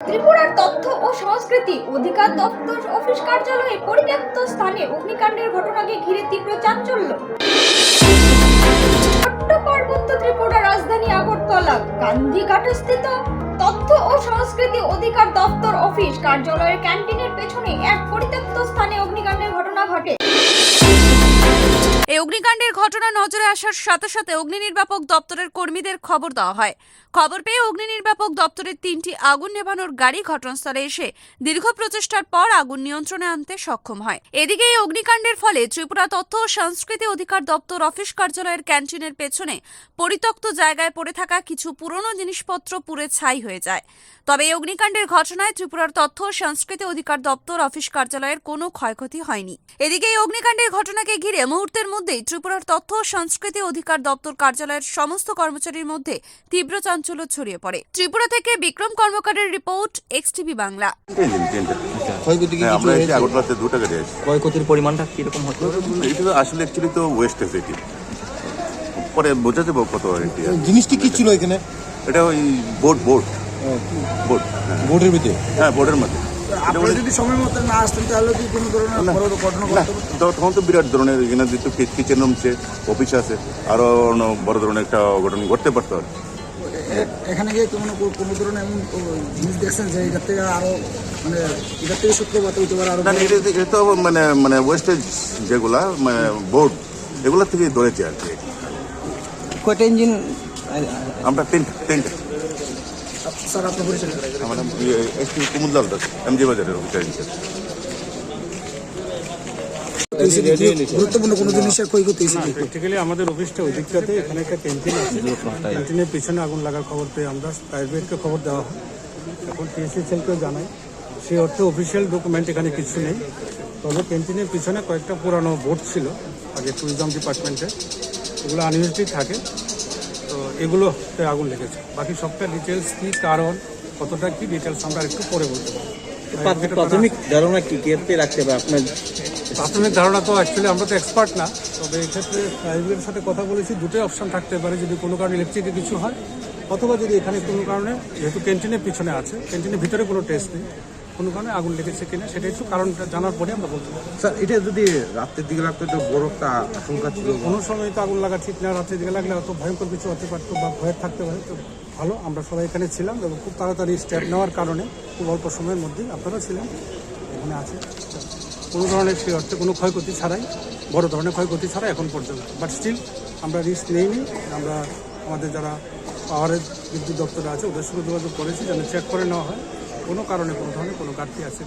ত্রিপুরার তথ্য ও সংস্কৃতি অধিকার দপ্তর অফিস কার্যালয়ে পরিত্যক্ত স্থানে অগ্নিকাণ্ডের ঘটনাকে ঘিরে তীব্র চাঞ্চল্য। পার্বত্য ত্রিপুরা রাজধানী আগরতলা, গান্ধীঘাটস্থিত তথ্য ও সংস্কৃতি অধিকার দপ্তর অফিস কার্যালয়ের ক্যান্টিনের পেছনে এক পরিত্যক্ত অগ্নিকাণ্ডের ঘটনা নজরে আসার সাথে সাথে অগ্নি নির্বাপক দপ্তরের কর্মীদের খবর দেওয়া হয়। খবর পেয়ে অগ্নি নির্বাপক দপ্তরের তিনটি আগুন নেভানোর গাড়ি ঘটনাস্থলে এসে দীর্ঘ প্রচেষ্টার পর আগুন নিয়ন্ত্রণে আনতে সক্ষম হয়। এদিকে এই অগ্নিকাণ্ডের ফলে ত্রিপুরা তথ্য ও সংস্কৃতি অধিকার দপ্তর অফিস কার্যালয়ের ক্যান্টিনের পেছনে পরিত্যক্ত জায়গায় পড়ে থাকা কিছু পুরনো জিনিসপত্র পুড়ে ছাই হয়ে যায়। তবে এই অগ্নিকাণ্ডের ঘটনায় ত্রিপুরার তথ্য ও সংস্কৃতি অধিকার দপ্তর অফিস কার্যালয়ের কোনো ক্ষয়ক্ষতি হয়নি। এদিকে এই অগ্নিকাণ্ডের ঘটনাকে ঘিরে মুহূর্তের মধ্যেই ত্রিপুরার তথ্য ও সংস্কৃতি অধিকার দপ্তর কার্যালয়ের সমস্ত কর্মচারীর মধ্যে তীব্র চাঞ্চল্য ছড়িয়ে পড়ে। ত্রিপুরা থেকে বিক্রম কর্মকারের রিপোর্ট বাংলা। তিনটে ক্ষয়ক্ষতি কি হ্যাঁ ক্ষয়ক্ষতির পরিমাণটা কীরকম হতে এটা আসলে অ্যাকচুয়ালি তো ওয়েস্ট এটি পরে বোঝা যাব কত জিনিসটি কি ছিল এখানে? এটা ওই বোর্ড বোর্ড বোর্ড বোর্ডের ভিতরে? হ্যাঁ বোর্ডের মধ্যে। আপনারা যদি সময় মতো না আসতেন তাহলে কি কোনো ধরনের বড় ঘটনা তখন তো বিরাট ধরনের এখানে যেহেতু কিচেন রুম আছে অফিস আছে আরও অন্য বড় ধরনের একটা অঘটন ঘটতে পারতো আর এখানে গিয়ে কোনো কোনো ধরনের এমন জিনিস দেখছেন যে এটার থেকে আরও মানে এটার থেকে সূত্রপাত পারে এটা এটা তো মানে মানে ওয়েস্টেজ যেগুলা মানে বোর্ড এগুলো থেকে ধরেছে আর কি। কয়টা ইঞ্জিন আমরা তিনটা তিনটা। স্যার আপনার পরিচয় আমার নাম একটু কুমুদলাল দাস এমজি বাজারের অফিসার গুরুত্বপূর্ণ কোনো জিনিসের ক্ষয়ক্ষতি হয়েছে প্র্যাকটিক্যালি আমাদের অফিসটা ওই দিকটাতে এখানে একটা ক্যান্টিন আছে। ক্যান্টিনের পিছনে আগুন লাগার খবর পেয়ে আমরা ব্রিগেডকে খবর দেওয়া হয়। এখন টিএসসি সেলকেও জানাই। সেই অর্থে অফিসিয়াল ডকুমেন্ট এখানে কিছু নেই। তবে ক্যান্টিনের পিছনে কয়েকটা পুরানো বোর্ড ছিল আগে ট্যুরিজম ডিপার্টমেন্টে এগুলো আনইউজলি থাকে। এগুলোতে আগুন লেগেছে। বাকি সবটা ডিটেলস কী কারণ কতটা কি ডিটেলস আমরা একটু পরে বলতে পারব। প্রাথমিক ধারণা কি? কে রাখতে হবে আপনার প্রাথমিক ধারণা তো অ্যাকচুয়ালি আমরা তো এক্সপার্ট না তবে এক্ষেত্রে ফায়ার সাথে কথা বলেছি দুটোই অপশন থাকতে পারে যদি কোনো কারণে ইলেকট্রিকে কিছু হয় অথবা যদি এখানে কোনো কারণে যেহেতু ক্যান্টিনের পিছনে আছে ক্যান্টিনের ভিতরে কোনো টেস্ট নেই। কোনো কারণে আগুন লেগেছে কিনা সেটা একটু কারণটা জানার পরে আমরা বলতে পারব। স্যার এটা যদি রাতের দিকে লাগতো তো বড় একটা আশঙ্কা ছিল। কোনো সময় তো আগুন লাগা ঠিক না রাত্রের দিকে লাগলে অত ভয়ঙ্কর কিছু হতে পারতো বা ভয়ের থাকতে পারে। তো ভালো আমরা সবাই এখানে ছিলাম এবং খুব তাড়াতাড়ি স্টেপ নেওয়ার কারণে খুব অল্প সময়ের মধ্যে আপনারা ছিলেন। এখানে আছে। কোনো ধরনের সেই অর্থে কোনো ক্ষয়ক্ষতি ছাড়াই বড় ধরনের ক্ষয়ক্ষতি ছাড়া এখন পর্যন্ত। বাট স্টিল আমরা রিস্ক নেইনি। আমরা আমাদের যারা পাওয়ারের বিদ্যুৎ দপ্তরে আছে ওদের সঙ্গে যোগাযোগ করেছি যেন চেক করে নেওয়া হয়। কোনো কারণে কোনো ধরনের কোনো ঘাটতি আছে।